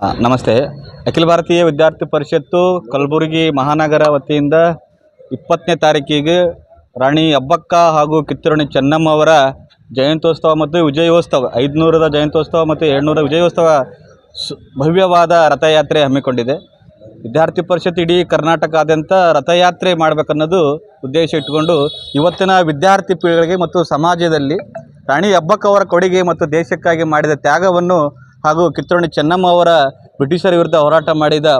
ನಮಸ್ತೆ. ಅಖಿಲ ಭಾರತೀಯ ವಿದ್ಯಾರ್ಥಿ ಪರಿಷತ್ತು ಕಲಬುರಗಿ ಮಹಾನಗರ ವತಿಯಿಂದ ಇಪ್ಪತ್ತನೇ ತಾರೀಕಿಗೆ ರಾಣಿ ಅಬ್ಬಕ್ಕ ಹಾಗೂ ಕಿತ್ತೂರಣಿ ಚೆನ್ನಮ್ಮ ಅವರ ಜಯಂತ್ಯೋತ್ಸವ ಮತ್ತು ವಿಜಯೋತ್ಸವ, ಐದುನೂರದ ಜಯಂತ್ಯೋತ್ಸವ ಮತ್ತು ಏಳ್ನೂರ ವಿಜಯೋತ್ಸವ ಭವ್ಯವಾದ ರಥಯಾತ್ರೆ ಹಮ್ಮಿಕೊಂಡಿದೆ. ವಿದ್ಯಾರ್ಥಿ ಪರಿಷತ್ ಇಡೀ ಕರ್ನಾಟಕಾದ್ಯಂತ ರಥಯಾತ್ರೆ ಮಾಡಬೇಕನ್ನೋದು ಉದ್ದೇಶ ಇಟ್ಟುಕೊಂಡು ಇವತ್ತಿನ ವಿದ್ಯಾರ್ಥಿ ಪೀಳಿಗೆಗೆ ಮತ್ತು ಸಮಾಜದಲ್ಲಿ ರಾಣಿ ಅಬ್ಬಕ್ಕ ಅವರ ಕೊಡುಗೆ ಮತ್ತು ದೇಶಕ್ಕಾಗಿ ಮಾಡಿದ ತ್ಯಾಗವನ್ನು ಹಾಗೂ ಕಿತ್ತೂರಾಣಿ ಚೆನ್ನಮ್ಮ ಅವರ ಬ್ರಿಟಿಷರ ವಿರುದ್ಧ ಹೋರಾಟ ಮಾಡಿದ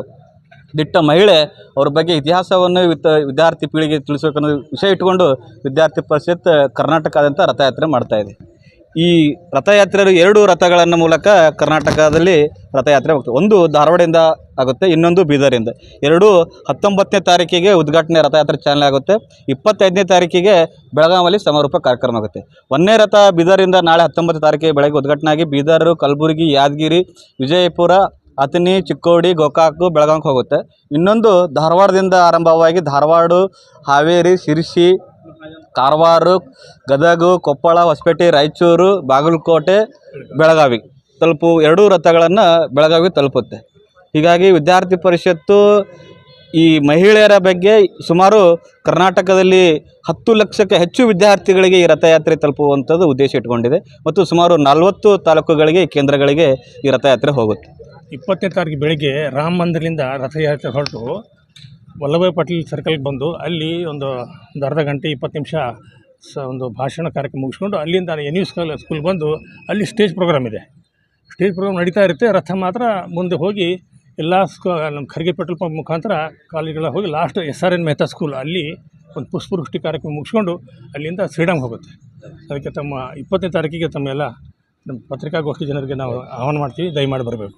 ದಿಟ್ಟ ಮಹಿಳೆ, ಅವ್ರ ಬಗ್ಗೆ ಇತಿಹಾಸವನ್ನು ವಿದ್ಯಾರ್ಥಿ ಪೀಳಿಗೆ ತಿಳಿಸಬೇಕನ್ನೋ ವಿಷಯ ಇಟ್ಟುಕೊಂಡು ವಿದ್ಯಾರ್ಥಿ ಪರಿಷತ್ ಕರ್ನಾಟಕದಂಥ ರಥಯಾತ್ರೆ ಮಾಡ್ತಾ ಇದೆ. ಈ ರಥಯಾತ್ರೆಯರು ಎರಡು ರಥಗಳನ್ನು ಮೂಲಕ ಕರ್ನಾಟಕದಲ್ಲಿ ರಥಯಾತ್ರೆ ಹೋಗ್ತದೆ. ಒಂದು ಧಾರವಾಡದಿಂದ ಆಗುತ್ತೆ, ಇನ್ನೊಂದು ಬೀದರಿಂದ ಎರಡೂ ಹತ್ತೊಂಬತ್ತನೇ ತಾರೀಕಿಗೆ ಉದ್ಘಾಟನೆ ರಥಯಾತ್ರೆ ಚಾಲನೆ ಆಗುತ್ತೆ. ಇಪ್ಪತ್ತೈದನೇ ತಾರೀಕಿಗೆ ಬೆಳಗಾವಲ್ಲಿ ಸಮಾರೋಪ ಕಾರ್ಯಕ್ರಮ ಆಗುತ್ತೆ. ಒಂದನೇ ರಥ ಬೀದರಿಂದ ನಾಳೆ ಹತ್ತೊಂಬತ್ತು ತಾರೀಕಿಗೆ ಬೆಳಗ್ಗೆ ಉದ್ಘಾಟನೆ ಆಗಿ ಬೀದರ್, ಕಲಬುರಗಿ, ಯಾದಗಿರಿ, ವಿಜಯಪುರ, ಅಥಣಿ, ಚಿಕ್ಕೋಡಿ, ಗೋಕಾಕು, ಬೆಳಗಾವಿಗೆ ಹೋಗುತ್ತೆ. ಇನ್ನೊಂದು ಧಾರವಾಡದಿಂದ ಆರಂಭವಾಗಿ ಧಾರವಾಡ, ಹಾವೇರಿ, ಶಿರ್ಸಿ ಕಾರವಾರ, ಗದಗ, ಕೊಪ್ಪಳ, ಹೊಸಪೇಟೆ, ರಾಯಚೂರು, ಬಾಗಲಕೋಟೆ, ಬೆಳಗಾವಿ ತಲುಪು ಎರಡೂ ರಥಗಳನ್ನು ಬೆಳಗಾವಿ ತಲುಪುತ್ತೆ. ಹೀಗಾಗಿ ವಿದ್ಯಾರ್ಥಿ ಪರಿಷತ್ತು ಈ ಮಹಿಳೆಯರ ಬಗ್ಗೆ ಸುಮಾರು ಕರ್ನಾಟಕದಲ್ಲಿ ಹತ್ತು ಲಕ್ಷಕ್ಕೆ ಹೆಚ್ಚು ವಿದ್ಯಾರ್ಥಿಗಳಿಗೆ ಈ ರಥಯಾತ್ರೆ ತಲುಪುವಂಥದ್ದು ಉದ್ದೇಶ ಇಟ್ಕೊಂಡಿದೆ ಮತ್ತು ಸುಮಾರು ನಲವತ್ತು ತಾಲೂಕುಗಳಿಗೆ, ಕೇಂದ್ರಗಳಿಗೆ ಈ ರಥಯಾತ್ರೆ ಹೋಗುತ್ತೆ. ಇಪ್ಪತ್ತನೇ ತಾರೀಕು ಬೆಳಿಗ್ಗೆ ರಾಮ ಮಂದಿರದಿಂದ ರಥಯಾತ್ರೆ ಹೊರಟು ವಲ್ಲಭಾಯ್ ಪಟೇಲ್ ಸರ್ಕಲ್ಗೆ ಬಂದು ಅಲ್ಲಿ ಒಂದು ಒಂದು ಅರ್ಧ ಗಂಟೆ, ಇಪ್ಪತ್ತು ನಿಮಿಷ ಸ ಒಂದು ಭಾಷಣ ಕಾರ್ಯಕ್ರಮ ಮುಗಿಸ್ಕೊಂಡು ಅಲ್ಲಿಂದ ಎನ್ ಯು ಸ್ಕೂಲ್ ಸ್ಕೂಲ್ ಬಂದು ಅಲ್ಲಿ ಸ್ಟೇಜ್ ಪ್ರೋಗ್ರಾಮ್ ಇದೆ. ಸ್ಟೇಜ್ ಪ್ರೋಗ್ರಾಮ್ ನಡೀತಾ ಇರುತ್ತೆ. ರಥ ಮಾತ್ರ ಮುಂದೆ ಹೋಗಿ ಎಲ್ಲ ಸ್ಕೂ ನಮ್ಮ ಖರ್ಗೆ ಪೆಟ್ರೋಲ್ ಪಂಪ್ ಮುಖಾಂತರ ಕಾಲೇಜ್ಗಳ ಹೋಗಿ last S R N Mehta school ಅಲ್ಲಿ ಒಂದು ಪುಷ್ಪವೃಷ್ಟಿ ಕಾರ್ಯಕ್ರಮ ಮುಗಿಸ್ಕೊಂಡು ಅಲ್ಲಿಂದ ಶ್ರೀಡಂಗೆ ಹೋಗುತ್ತೆ. ಅದಕ್ಕೆ ತಮ್ಮ ಇಪ್ಪತ್ತನೇ ತಾರೀಕಿಗೆ ತಮ್ಮೆಲ್ಲ ನಮ್ಮ ಪತ್ರಿಕಾಗೋಷ್ಠಿ ಜನರಿಗೆ ನಾವು ಆಹ್ವಾನ ಮಾಡ್ತೀವಿ. ದಯಮಾಡಿ ಬರಬೇಕು.